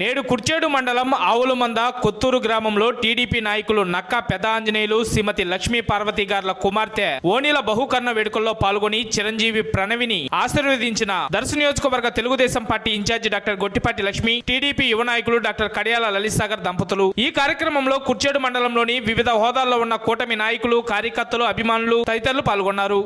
నేడు కుర్చేడు మండలం ఆవులమంద కొత్తూరు గ్రామంలో టీడీపీ నాయకులు నక్కా పెద ఆంజనేయులు శ్రీమతి లక్ష్మీ పార్వతి గార్ల కుమార్తె ఓణిల బహుకర్ణ వేడుకల్లో పాల్గొని చిరంజీవి ప్రణవిని ఆశీర్వదించిన దర్శ నియోజకవర్గ Telugudesam party incharge doctor Gottipati Lakshmi TDP యువ నాయకులు డాక్టర్ కడియాల లలిత్ సాగర్ దంపతులు. ఈ కార్యక్రమంలో కుర్చేడు మండలంలోని వివిధ హోదాల్లో ఉన్న కూటమి నాయకులు కార్యకర్తలు అభిమానులు తదితరులు పాల్గొన్నారు.